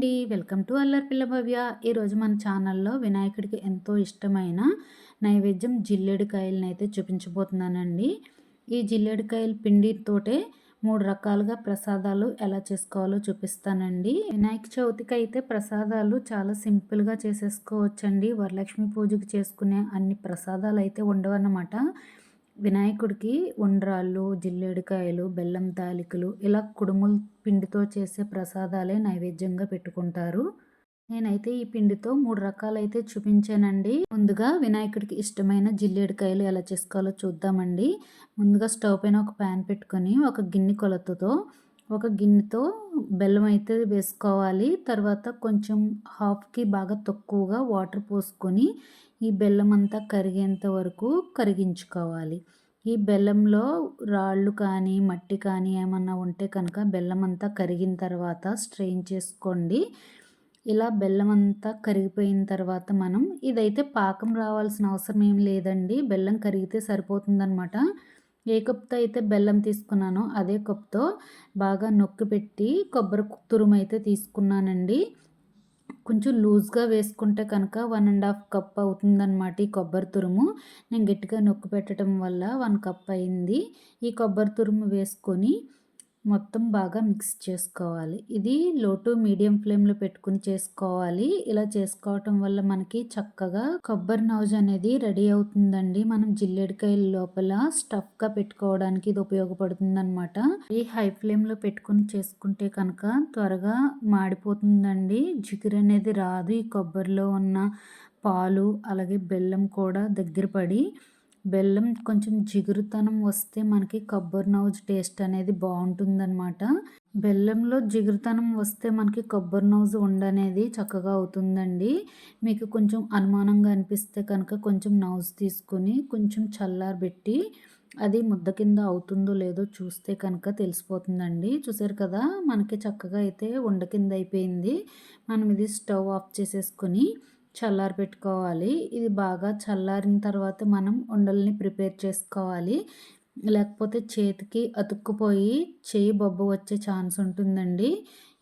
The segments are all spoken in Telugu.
అండి. వెల్కమ్ టు అల్లర్ పిల్ల భవ్య. ఈరోజు మన ఛానల్లో వినాయకుడికి ఎంతో ఇష్టమైన నైవేద్యం జిల్లేడికాయలను అయితే చూపించబోతున్నానండి. ఈ జిల్లేడికాయల పిండితోటే మూడు రకాలుగా ప్రసాదాలు ఎలా చేసుకోవాలో చూపిస్తానండి. వినాయక చవితికి అయితే ప్రసాదాలు చాలా సింపుల్గా చేసేసుకోవచ్చండి. వరలక్ష్మి పూజకి చేసుకునే అన్ని ప్రసాదాలు అయితే ఉండవన్నమాట. వినాయకుడికి ఉండ్రాళ్ళు జిల్లేడుకాయలు బెల్లం తాలికలు ఇలా కుడుముల పిండితో చేసే ప్రసాదాలే నైవేద్యంగా పెట్టుకుంటారు. నేనైతే ఈ పిండితో మూడు రకాలైతే చూపించానండి. ముందుగా వినాయకుడికి ఇష్టమైన జిల్లేడుకాయలు ఎలా చేసుకోవాలో చూద్దామండి. ముందుగా స్టవ్ పైన ఒక ప్యాన్ పెట్టుకొని ఒక గిన్నె కొలతతో ఒక గిన్నెతో బెల్లం అయితే వేసుకోవాలి. తర్వాత కొంచెం హాఫ్కి బాగా తక్కువగా వాటర్ పోసుకొని ఈ బెల్లం అంతా కరిగేంత వరకు కరిగించుకోవాలి. ఈ బెల్లంలో రాళ్ళు కానీ మట్టి కానీ ఏమన్నా ఉంటే కనుక బెల్లం అంతా కరిగిన తర్వాత స్ట్రెయిన్ చేసుకోండి. ఇలా బెల్లం అంతా కరిగిపోయిన తర్వాత మనం ఇదైతే పాకం రావాల్సిన అవసరం ఏం లేదండి. బెల్లం కరిగితే సరిపోతుందనమాట ఏ కప్తో అయితే బెల్లం తీసుకున్నానో అదే కప్తో బాగా నొక్కి పెట్టి కొబ్బరి తురుము అయితే తీసుకున్నానండి. కొంచెం లూజ్గా వేసుకుంటే కనుక వన్ అండ్ హాఫ్ కప్ అవుతుందన్నమాట ఈ కొబ్బరి తురుము. నేను గట్టిగా నొక్కి పెట్టడం వల్ల వన్ కప్ అయింది. ఈ కొబ్బరి తురుము వేసుకొని మొత్తం బాగా మిక్స్ చేసుకోవాలి. ఇది లో టు మీడియం ఫ్లేమ్లో పెట్టుకుని చేసుకోవాలి. ఇలా చేసుకోవటం వల్ల మనకి చక్కగా కొబ్బరి నౌజ్ అనేది రెడీ అవుతుందండి. మనం జిల్లెడికాయల లోపల స్టఫ్గా పెట్టుకోవడానికి ఇది ఉపయోగపడుతుంది అనమాట ఈ హై ఫ్లేమ్లో పెట్టుకుని చేసుకుంటే కనుక త్వరగా మాడిపోతుందండి. జిగురు అనేది రాదు. ఈ కొబ్బరిలో ఉన్న పాలు అలాగే బెల్లం కూడా దగ్గర పడి బెల్లం కొంచెం జిగురుతనం వస్తే మనకి కొబ్బరి నౌజ్ టేస్ట్ అనేది బాగుంటుందన్నమాట. బెల్లంలో జిగురుతనం వస్తే మనకి కొబ్బరి నౌజ్ ఉండనేది చక్కగా అవుతుందండి. మీకు కొంచెం అనుమానంగా అనిపిస్తే కనుక కొంచెం నవ్స్ తీసుకొని కొంచెం చల్లారబెట్టి అది ముద్ద కింద అవుతుందో లేదో చూస్తే కనుక తెలిసిపోతుందండి. చూసారు కదా మనకి చక్కగా అయితే ఉండ కింద అయిపోయింది. మనం ఇది స్టవ్ ఆఫ్ చేసేసుకొని చల్లారి పెట్టుకోవాలి. ఇది బాగా చల్లారిన తర్వాత మనం ఉండల్ని ప్రిపేర్ చేసుకోవాలి. లేకపోతే చేతికి అతుక్కుపోయి చేయి బొబ్బ వచ్చే ఛాన్స్ ఉంటుందండి.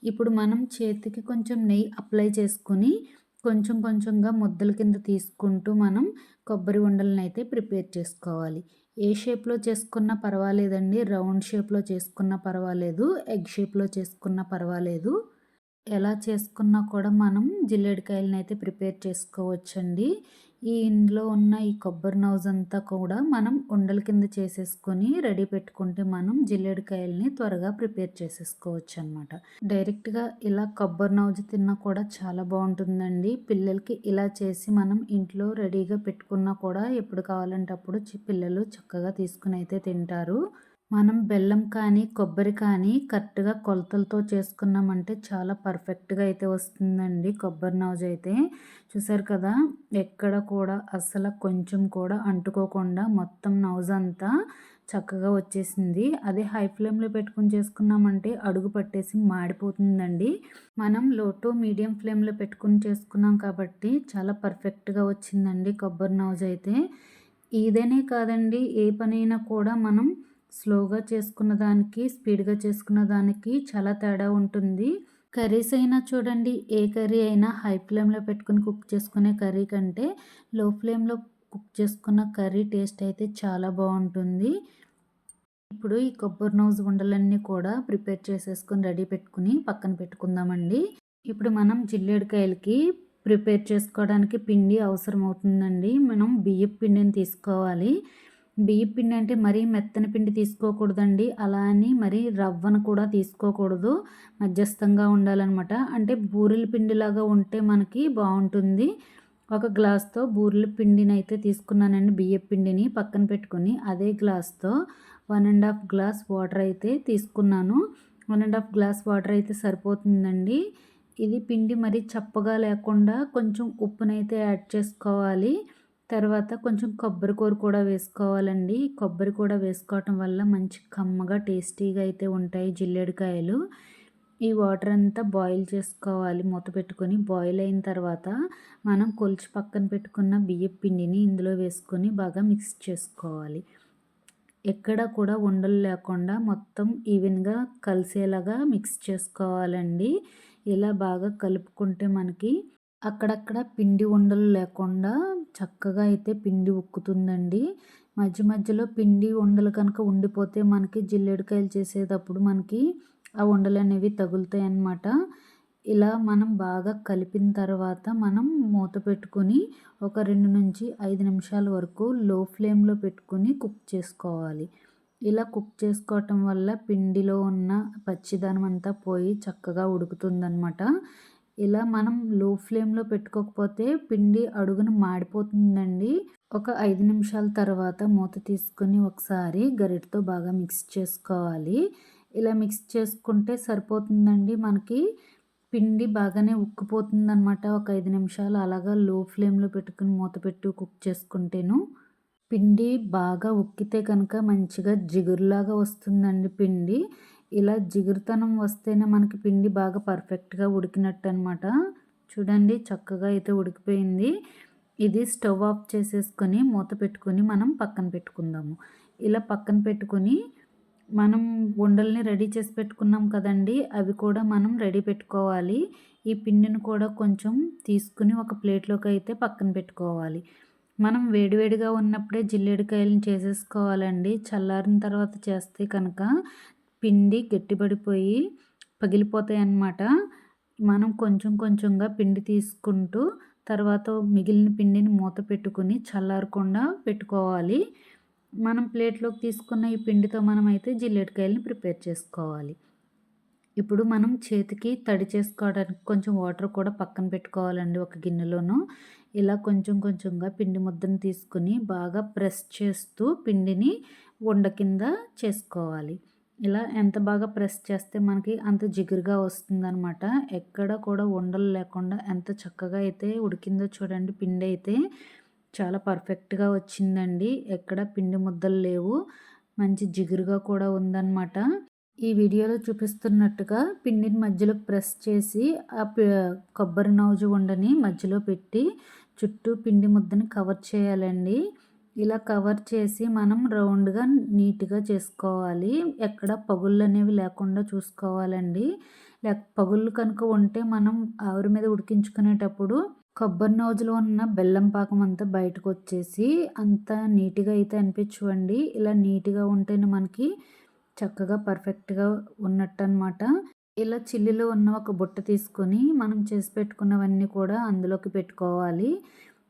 ఇప్పుడు మనం చేతికి కొంచెం నెయ్యి అప్లై చేసుకుని కొంచెం కొంచెంగా ముద్దల కింద తీసుకుంటూ మనం కొబ్బరి ఉండలను అయితే ప్రిపేర్ చేసుకోవాలి. ఏ షేప్లో చేసుకున్నా పర్వాలేదండి. రౌండ్ షేప్లో చేసుకున్నా పర్వాలేదు. ఎగ్ షేప్లో చేసుకున్నా పర్వాలేదు. ఎలా చేసుకున్నా కూడా మనం జిల్లేడికాయలను అయితే ప్రిపేర్ చేసుకోవచ్చండి. ఈ ఇందులో ఉన్న ఈ కొబ్బరి నౌజ్ అంతా కూడా మనం ఉండల కింద చేసేసుకొని రెడీ పెట్టుకుంటే మనం జిల్లేడికాయలని త్వరగా ప్రిపేర్ చేసేసుకోవచ్చు అనమాట డైరెక్ట్గా ఇలా కొబ్బరి నౌజ్ తిన్నా కూడా చాలా బాగుంటుందండి. పిల్లలకి ఇలా చేసి మనం ఇంట్లో రెడీగా పెట్టుకున్నా కూడా ఎప్పుడు కావాలంటే అప్పుడు పిల్లలు చక్కగా తీసుకుని అయితే తింటారు. మనం బెల్లం కానీ కొబ్బరి కానీ కరెక్ట్గా కొలతలతో చేసుకున్నామంటే చాలా పర్ఫెక్ట్గా అయితే వస్తుందండి కొబ్బరి నౌజ్ అయితే. చూసారు కదా ఎక్కడ కూడా అసలు కొంచెం కూడా అంటుకోకుండా మొత్తం నౌజ్ అంతా చక్కగా వచ్చేసింది. అదే హై ఫ్లేమ్లో పెట్టుకుని చేసుకున్నామంటే అడుగు పట్టేసి మాడిపోతుందండి. మనం లో టు మీడియం ఫ్లేమ్లో పెట్టుకుని చేసుకున్నాం కాబట్టి చాలా పర్ఫెక్ట్గా వచ్చిందండి కొబ్బరి నౌజ్ అయితే. ఇదేనే కాదండి ఏ పనైనా కూడా మనం స్లోగా చేసుకున్న దానికి స్పీడ్గా చేసుకున్న దానికి చాలా తేడా ఉంటుంది. కర్రీస్ అయినా చూడండి ఏ కర్రీ అయినా హై ఫ్లేమ్లో పెట్టుకుని కుక్ చేసుకునే కర్రీ కంటే లో ఫ్లేమ్లో కుక్ చేసుకున్న కర్రీ టేస్ట్ అయితే చాలా బాగుంటుంది. ఇప్పుడు ఈ కొబ్బరి నౌజ్ ఉండలన్నీ కూడా ప్రిపేర్ చేసేసుకొని రెడీ పెట్టుకుని పక్కన పెట్టుకుందామండి. ఇప్పుడు మనం జిల్లేడికాయలకి ప్రిపేర్ చేసుకోవడానికి పిండి అవసరం అవుతుందండి మనం బియ్యం పిండిని తీసుకోవాలి. బియ్య పిండి అంటే మరీ మెత్తని పిండి తీసుకోకూడదండి. అలా అని మరీ రవ్వను కూడా తీసుకోకూడదు. మధ్యస్థంగా ఉండాలన్నమాట. అంటే బూరెల పిండిలాగా ఉంటే మనకి బాగుంటుంది. ఒక గ్లాస్తో బూరెల పిండిని అయితే తీసుకున్నానండి బియ్య పిండిని పక్కన పెట్టుకొని. అదే గ్లాస్తో one and half glass water అయితే తీసుకున్నాను. One and half glass water అయితే సరిపోతుందండి. ఇది పిండి మరీ చప్పగా లేకుండా కొంచెం ఉప్పునైతే యాడ్ చేసుకోవాలి. తర్వాత కొంచెం కొబ్బరి కూర కూడా వేసుకోవాలండి. కొబ్బరి కూడా వేసుకోవటం వల్ల మంచి కమ్మగా టేస్టీగా అయితే ఉంటాయి జిల్లేడికాయలు. ఈ వాటర్ అంతా బాయిల్ చేసుకోవాలి. మూత పెట్టుకొని బాయిల్ అయిన తర్వాత మనం కొలిచి పక్కన పెట్టుకున్న బియ్యం పిండిని ఇందులో వేసుకొని బాగా మిక్స్ చేసుకోవాలి. ఎక్కడ కూడా ఉండలు లేకుండా మొత్తం ఈవెన్గా కలిసేలాగా మిక్స్ చేసుకోవాలండి. ఇలా బాగా కలుపుకుంటే మనకి అక్కడక్కడ పిండి ఉండలు లేకుండా చక్కగా అయితే పిండి ఉక్కుతుందండి. మధ్య మధ్యలో పిండి ఉండలు కనుక ఉండిపోతే మనకి జిల్లేడుకాయలు చేసేటప్పుడు మనకి ఆ ఉండలు అనేవి తగులుతాయి అన్నమాట ఇలా మనం బాగా కలిపిన తర్వాత మనం మూత పెట్టుకొని ఒక రెండు నుంచి ఐదు నిమిషాల వరకు లో ఫ్లేమ్లో పెట్టుకొని కుక్ చేసుకోవాలి. ఇలా కుక్ చేసుకోవటం వల్ల పిండిలో ఉన్న పచ్చిదనం అంతా పోయి చక్కగా ఉడుకుతుందనమాట ఇలా మనం లో ఫ్లేమ్లో పెట్టుకోకపోతే పిండి అడుగున మాడిపోతుందండి. ఒక ఐదు నిమిషాల తర్వాత మూత తీసుకొని ఒకసారి గరిటతో బాగా మిక్స్ చేసుకోవాలి. ఇలా మిక్స్ చేసుకుంటే సరిపోతుందండి మనకి. పిండి బాగానే ఉక్కిపోతుంది అనమాట ఒక ఐదు నిమిషాలు అలాగా లో ఫ్లేమ్లో పెట్టుకుని మూత పెట్టి కుక్ చేసుకుంటేను. పిండి బాగా ఉక్కితే కనుక మంచిగా జిగురులాగా వస్తుందండి పిండి. ఇలా జిగురుతనం వస్తేనే మనకి పిండి బాగా పర్ఫెక్ట్గా ఉడికినట్టు అనమాట చూడండి చక్కగా అయితే ఉడికిపోయింది. ఇది స్టవ్ ఆఫ్ చేసేసుకొని మూత పెట్టుకొని మనం పక్కన పెట్టుకుందాము. ఇలా పక్కన పెట్టుకొని మనం ఉండల్ని రెడీ చేసి పెట్టుకున్నాం కదండి అవి కూడా మనం రెడీ పెట్టుకోవాలి. ఈ పిండిని కూడా కొంచెం తీసుకుని ఒక ప్లేట్లోకి అయితే పక్కన పెట్టుకోవాలి. మనం వేడివేడిగా ఉన్నప్పుడే జిల్లేడికాయలను చేసేసుకోవాలండి. చల్లారిన తర్వాత చేస్తే కనుక పిండి గట్టిపడిపోయి పగిలిపోతాయి అన్నమాట మనం కొంచెం కొంచెంగా పిండి తీసుకుంటూ తర్వాత మిగిలిన పిండిని మూత పెట్టుకుని చల్లారకుండా పెట్టుకోవాలి. మనం ప్లేట్లోకి తీసుకున్న ఈ పిండితో మనం అయితే జిల్లేటికాయలని ప్రిపేర్ చేసుకోవాలి. ఇప్పుడు మనం చేతికి తడి చేసుకోవడానికి కొంచెం వాటర్ కూడా పక్కన పెట్టుకోవాలండి ఒక గిన్నెలోను. ఇలా కొంచెం కొంచెంగా పిండి ముద్దను తీసుకుని బాగా ప్రెస్ చేస్తూ పిండిని ఉండ కింద చేసుకోవాలి. ఇలా ఎంత బాగా ప్రెస్ చేస్తే మనకి అంత జిగురుగా వస్తుందనమాట ఎక్కడ కూడా ఉండలు లేకుండా ఎంత చక్కగా అయితే ఉడికిందో చూడండి పిండి అయితే చాలా పర్ఫెక్ట్గా వచ్చిందండి. ఎక్కడ పిండి ముద్దలు లేవు. మంచి జిగురుగా కూడా ఉందన్నమాట. ఈ వీడియోలో చూపిస్తున్నట్టుగా పిండిని మధ్యలో ప్రెస్ చేసి ఆ కొబ్బరి నౌజు ఉండని మధ్యలో పెట్టి చుట్టూ పిండి ముద్దని కవర్ చేయాలండి. ఇలా కవర్ చేసి మనం రౌండ్గా నీట్గా చేసుకోవాలి. ఎక్కడ పగుళ్ళు అనేవి లేకుండా చూసుకోవాలండి. లేక పగుళ్ళు కనుక ఉంటే మనం ఆవిరి మీద ఉడికించుకునేటప్పుడు కొబ్బరి నోజులో ఉన్న బెల్లం పాకం అంతా బయటకు వచ్చేసి అంత నీట్గా అయితే అనిపించవండి. ఇలా నీట్గా ఉంటేనే మనకి చక్కగా పర్ఫెక్ట్గా ఉన్నట్టు అనమాట ఇలా చిల్లిలో ఉన్న ఒక బుట్ట తీసుకొని మనం చేసి పెట్టుకున్నవన్నీ కూడా అందులోకి పెట్టుకోవాలి.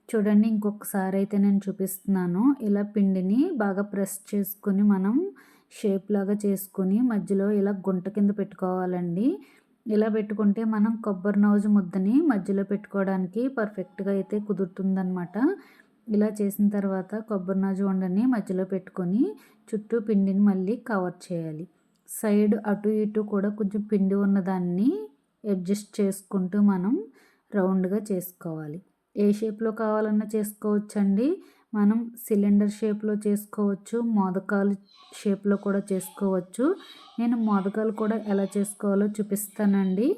చూడండి ఇంకొకసారి అయితే నేను చూపిస్తున్నాను. ఇలా పిండిని బాగా ప్రెస్ చేసుకుని మనం షేప్ లాగా చేసుకుని మధ్యలో ఇలా గుంట కింద పెట్టుకోవాలండి. ఇలా పెట్టుకుంటే మనం కొబ్బరి నౌజు ముద్దని మధ్యలో పెట్టుకోవడానికి పర్ఫెక్ట్గా అయితే కుదురుతుందనమాట ఇలా చేసిన తర్వాత కొబ్బరి నౌజు వండని మధ్యలో పెట్టుకొని చుట్టూ పిండిని మళ్ళీ కవర్ చేయాలి. సైడ్ అటు ఇటు కూడా కొంచెం పిండి ఉన్నదాన్ని అడ్జస్ట్ చేసుకుంటూ మనం రౌండ్గా చేసుకోవాలి. ఏ షేప్లో కావాలన్నా చేసుకోవచ్చండి. మనం సిలిండర్ షేప్లో చేసుకోవచ్చు మోదకాలు షేప్లో కూడా చేసుకోవచ్చు. నేను మోదకాలు కూడా ఎలా చేసుకోవాలో చూపిస్తానండి.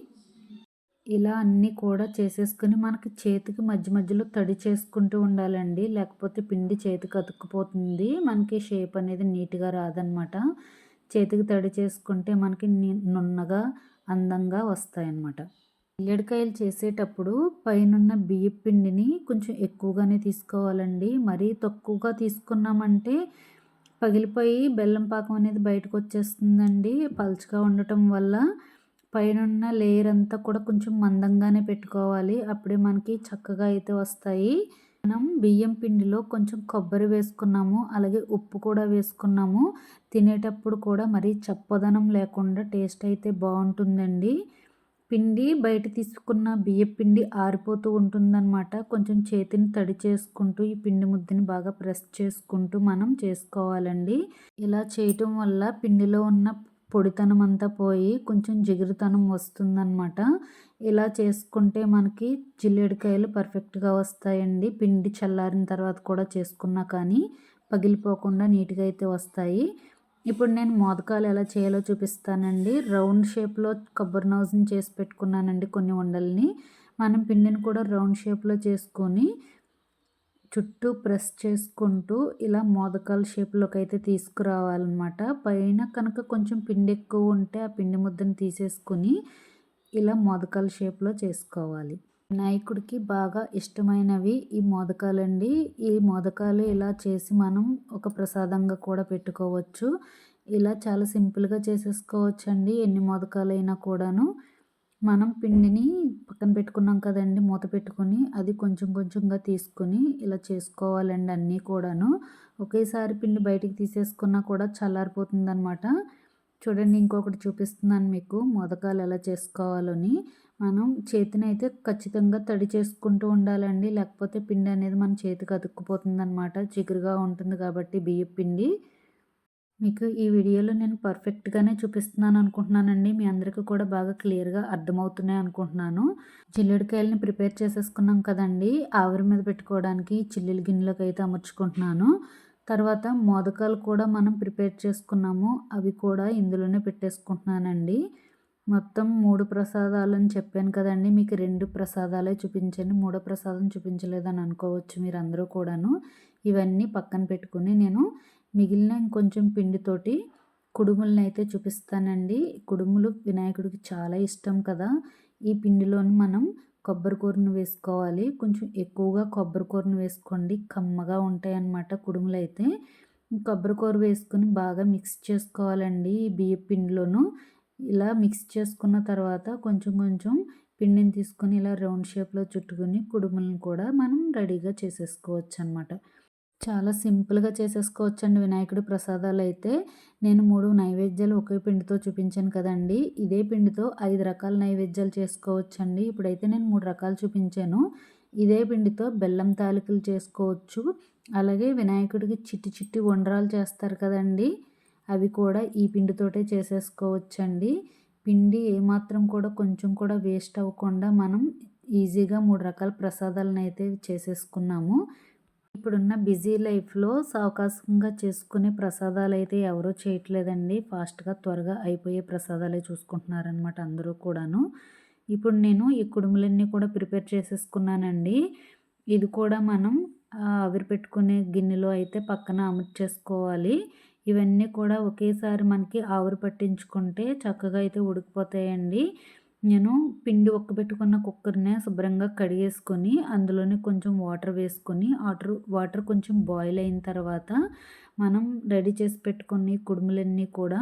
ఇలా అన్నీ కూడా చేసేసుకుని మనకి చేతికి మధ్య మధ్యలో తడి చేసుకుంటూ ఉండాలండి. లేకపోతే పిండి చేతికి అతుక్కుపోతుంది. మనకి షేప్ అనేది నీట్గా రాదనమాట. చేతికి తడి చేసుకుంటే మనకి నున్నగా అందంగా వస్తాయన్నమాట ఎల్లడికాయలు చేసేటప్పుడు పైనున్న బియ్యం పిండిని కొంచెం ఎక్కువగానే తీసుకోవాలండి. మరీ తక్కువగా తీసుకున్నామంటే పగిలిపోయి బెల్లం పాకం అనేది బయటకు వచ్చేస్తుందండి. పలుచగా ఉండటం వల్ల పైనున్న లేయర్ అంతా కూడా కొంచెం మందంగానే పెట్టుకోవాలి. అప్పుడే మనకి చక్కగా అయితే వస్తాయి. మనం బియ్యం పిండిలో కొంచెం కొబ్బరి వేసుకున్నాము అలాగే ఉప్పు కూడా వేసుకున్నాము. తినేటప్పుడు కూడా మరీ చప్పదనం లేకుండా టేస్ట్ అయితే బాగుంటుందండి. పిండి బయట తీసుకున్న బియ్యం పిండి ఆరిపోతూ ఉంటుందన్నమాట. కొంచెం చేతిని తడి చేసుకుంటూ ఈ పిండి ముద్దని బాగా ప్రెస్ చేసుకుంటూ మనం చేసుకోవాలండి. ఇలా చేయటం వల్ల పిండిలో ఉన్న పొడితనం అంతా పోయి కొంచెం జిగురుతనం వస్తుందన్నమాట. ఇలా చేసుకుంటే మనకి జిల్లేడికాయలు పర్ఫెక్ట్గా వస్తాయండి. పిండి చల్లారిన తర్వాత కూడా చేసుకున్నా కానీ పగిలిపోకుండా నీట్గా అయితే వస్తాయి. ఇప్పుడు నేను మోదకాలు ఎలా చేయాలో చూపిస్తానండి. రౌండ్ షేప్లో కొబ్బరి నౌజ్ని చేసి పెట్టుకున్నానండి కొన్ని ఉండల్ని. మనం పిండిని కూడా రౌండ్ షేప్లో చేసుకొని చుట్టూ ప్రెస్ చేసుకుంటూ ఇలా మోదకాల షేప్లోకి అయితే తీసుకురావాలన్నమాట. పైన కనుక కొంచెం పిండి ఎక్కువ ఉంటే ఆ పిండి ముద్దను తీసేసుకొని ఇలా మోదకాల షేప్లో చేసుకోవాలి. వినాయకుడికి బాగా ఇష్టమైనవి ఈ మోదకాలండి. ఈ మోదకాలు ఇలా చేసి మనం ఒక ప్రసాదంగా కూడా పెట్టుకోవచ్చు. ఇలా చాలా సింపుల్గా చేసేసుకోవచ్చు అండి ఎన్ని మోదకాలైనా కూడాను. మనం పిండిని పక్కన పెట్టుకున్నాం కదండి మూత పెట్టుకొని అది కొంచెం కొంచెంగా తీసుకొని ఇలా చేసుకోవాలండి అన్నీ కూడాను. ఒకేసారి పిండి బయటికి తీసేసుకున్నా కూడా చల్లారిపోతుంది అనమాట చూడండి ఇంకొకటి చూపిస్తున్నాను మీకు మోదకాలు ఎలా చేసుకోవాలని. మనం చేతిని అయితే ఖచ్చితంగా తడి చేసుకుంటూ ఉండాలండి. లేకపోతే పిండి అనేది మన చేతికి అతుక్కుపోతుంది అనమాట చిగురుగా ఉంటుంది కాబట్టి బియ్య పిండి. మీకు ఈ వీడియోలో నేను పర్ఫెక్ట్గానే చూపిస్తున్నాను అనుకుంటున్నానండి. మీ అందరికీ కూడా బాగా క్లియర్గా అర్థమవుతున్నాయి అనుకుంటున్నాను. చిల్లుడికాయలని ప్రిపేర్ చేసేసుకున్నాం కదండి. ఆవిరి మీద పెట్టుకోవడానికి చిల్లుల గిన్నెలోకి అయితే అమర్చుకుంటున్నాను. తర్వాత మోదకాలు కూడా మనం ప్రిపేర్ చేసుకున్నాము. అవి కూడా ఇందులోనే పెట్టేసుకుంటున్నానండి. మొత్తం మూడు ప్రసాదాలని చెప్పాను కదండి. మీకు రెండు ప్రసాదాలే చూపించండి. మూడో ప్రసాదం చూపించలేదని అనుకోవచ్చు మీరు అందరూ కూడాను. ఇవన్నీ పక్కన పెట్టుకుని నేను మిగిలిన ఇంకొంచెం పిండితోటి కుడుములను అయితే చూపిస్తానండి. కుడుములు వినాయకుడికి చాలా ఇష్టం కదా. ఈ పిండిలోని మనం కొబ్బరి కూరను వేసుకోవాలి. కొంచెం ఎక్కువగా కొబ్బరి కూరను వేసుకోండి. కమ్మగా ఉంటాయన్నమాట కుడుములు అయితే కొబ్బరి కూర వేసుకుని బాగా మిక్స్ చేసుకోవాలండి ఈ బియ్య పిండిలోను. ఇలా మిక్స్ చేసుకున్న తర్వాత కొంచెం కొంచెం పిండిని తీసుకొని ఇలా రౌండ్ షేప్లో చుట్టుకొని కుడుములను కూడా మనం రెడీగా చేసేసుకోవచ్చు అనమాట చాలా సింపుల్గా చేసేసుకోవచ్చండి వినాయకుడి ప్రసాదాలు అయితే. నేను మూడు నైవేద్యాలు ఒకే పిండితో చూపించాను కదండి. ఇదే పిండితో ఐదు రకాల నైవేద్యాలు చేసుకోవచ్చండి. ఇప్పుడైతే నేను మూడు రకాలు చూపించాను. ఇదే పిండితో బెల్లం తాలికలు చేసుకోవచ్చు. అలాగే వినాయకుడికి చిట్టి చిట్టి వండరాలు చేస్తారు కదండీ. అవి కూడా ఈ పిండితోటే చేసేసుకోవచ్చండి. పిండి ఏమాత్రం కూడా కొంచెం కూడా వేస్ట్ అవ్వకుండా మనం ఈజీగా మూడు రకాల ప్రసాదాలను అయితే చేసేసుకున్నాము. ఇప్పుడున్న బిజీ లైఫ్లో సావకాశంగా చేసుకునే ప్రసాదాలు అయితే ఎవరూ చేయట్లేదండి. ఫాస్ట్గా త్వరగా అయిపోయే ప్రసాదాలే చూసుకుంటున్నారనమాట అందరూ కూడాను. ఇప్పుడు నేను ఈ కుడుములన్నీ కూడా ప్రిపేర్ చేసేసుకున్నానండి. ఇది కూడా మనం ఆవిరి పెట్టుకునే గిన్నెలో అయితే పక్కన అమర్చేసుకోవాలి. ఇవన్నీ కూడా ఒకేసారి మనకి ఆవిరి పట్టించుకుంటే చక్కగా అయితే ఉడికిపోతాయండి. నేను పిండి పెట్టుకున్న కుక్కర్ని శుభ్రంగా కడిగేసుకొని అందులోనే కొంచెం వాటర్ వేసుకొని వాటర్ వాటర్ కొంచెం బాయిల్ అయిన తర్వాత మనం రెడీ చేసి పెట్టుకుని కుడుములన్నీ కూడా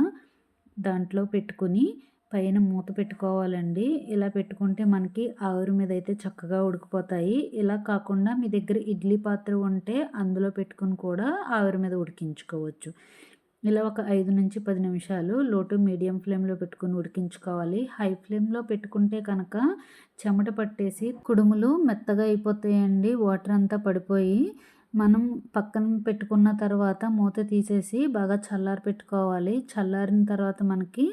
దాంట్లో పెట్టుకుని పైన మూత పెట్టుకోవాలండి. ఇలా పెట్టుకుంటే మనకి ఆవిరి మీద అయితే చక్కగా ఉడికిపోతాయి. ఇలా కాకుండా మీ దగ్గర ఇడ్లీ పాత్ర ఉంటే అందులో పెట్టుకుని కూడా ఆవిరి మీద ఉడికించుకోవచ్చు. ఇలా ఒక ఐదు నుంచి పది నిమిషాలు లో టు మీడియం ఫ్లేమ్లో పెట్టుకుని ఉడికించుకోవాలి. హై ఫ్లేమ్లో పెట్టుకుంటే కనుక చెమట పట్టేసి కుడుములు మెత్తగా అయిపోతాయండి. వాటర్ అంతా పడిపోయి మనం పక్కన పెట్టుకున్న తర్వాత మూత తీసేసి బాగా చల్లారి పెట్టుకోవాలి. చల్లారిన తర్వాత మనకి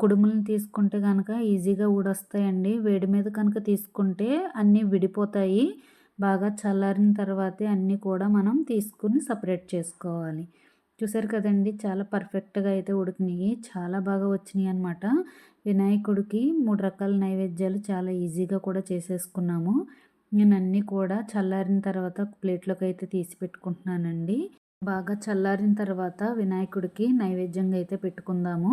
కుడుములను తీసుకుంటే కనుక ఈజీగా ఊడొస్తాయండి. వేడి మీద కనుక తీసుకుంటే అన్నీ విడిపోతాయి. బాగా చల్లారిన తర్వాతే అన్నీ కూడా మనం తీసుకుని సపరేట్ చేసుకోవాలి. చూసారు కదండి! చాలా పర్ఫెక్ట్గా అయితే ఉడికినాయి. చాలా బాగా వచ్చినాయి అనమాట వినాయకుడికి మూడు రకాల నైవేద్యాలు చాలా ఈజీగా కూడా చేసేసుకున్నాము. నేను అన్నీ కూడా చల్లారిన తర్వాత ప్లేట్లోకి అయితే తీసి పెట్టుకుంటున్నానండి. బాగా చల్లారిన తర్వాత వినాయకుడికి నైవేద్యంగా అయితే పెట్టుకుందాము.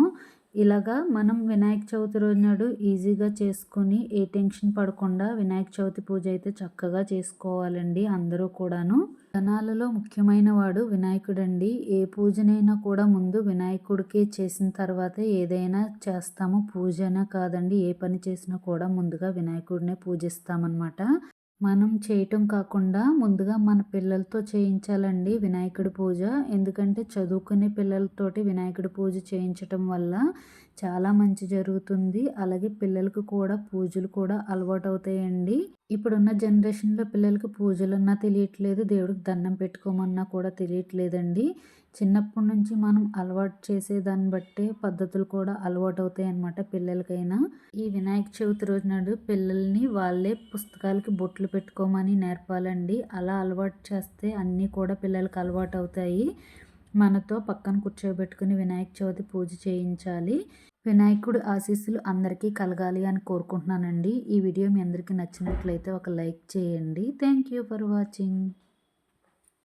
ఇలాగా మనం వినాయక చవితి రోజు నాడు ఈజీగా చేసుకొని ఏ టెన్షన్ పడకుండా వినాయక చవితి పూజ అయితే చక్కగా చేసుకోవాలండి అందరూ కూడాను. జనాలలో ముఖ్యమైన వాడు వినాయకుడండి. ఏ పూజనైనా కూడా ముందు వినాయకుడికి చేసిన తర్వాత ఏదైనా చేస్తాము. పూజనే కాదండి. ఏ పని చేసినా కూడా ముందుగా వినాయకుడినే పూజిస్తామన్నమాట. మనం చేయటం కాకుండా ముందుగా మన పిల్లలతో చేయించాలండి వినాయకుడి పూజ. ఎందుకంటే చదువుకునే పిల్లలతోటి వినాయకుడి పూజ చేయించటం వల్ల చాలా మంచి జరుగుతుంది. అలాగే పిల్లలకు కూడా పూజలు కూడా అలవాటు అవుతాయండి ఇప్పుడున్న జనరేషన్లో పిల్లలకి పూజలన్నా తెలియట్లేదు దేవుడికి దండం పెట్టుకోమన్నా కూడా తెలియట్లేదండి. చిన్నప్పటి నుంచి మనం అలవాటు చేసే దాన్ని బట్టే పద్ధతులు కూడా అలవాటు అవుతాయి అన్నమాట పిల్లలకైనా. ఈ వినాయక చవితి రోజు నాడు పిల్లల్ని వాళ్ళే పుస్తకాలకి బొట్లు పెట్టుకోమని నేర్పాలండి. అలా అలవాటు చేస్తే అన్నీ కూడా పిల్లలకి అలవాటు అవుతాయి మనతో పక్కన కూర్చోబెట్టుకుని వినాయక చవితి పూజ చేయించాలి. వినాయకుడు ఆశీస్సులు అందరికీ కలగాలి అని కోరుకుంటున్నానండి. ఈ వీడియో మీ అందరికీ నచ్చినట్లయితే ఒక లైక్ చేయండి. Thank you for watching.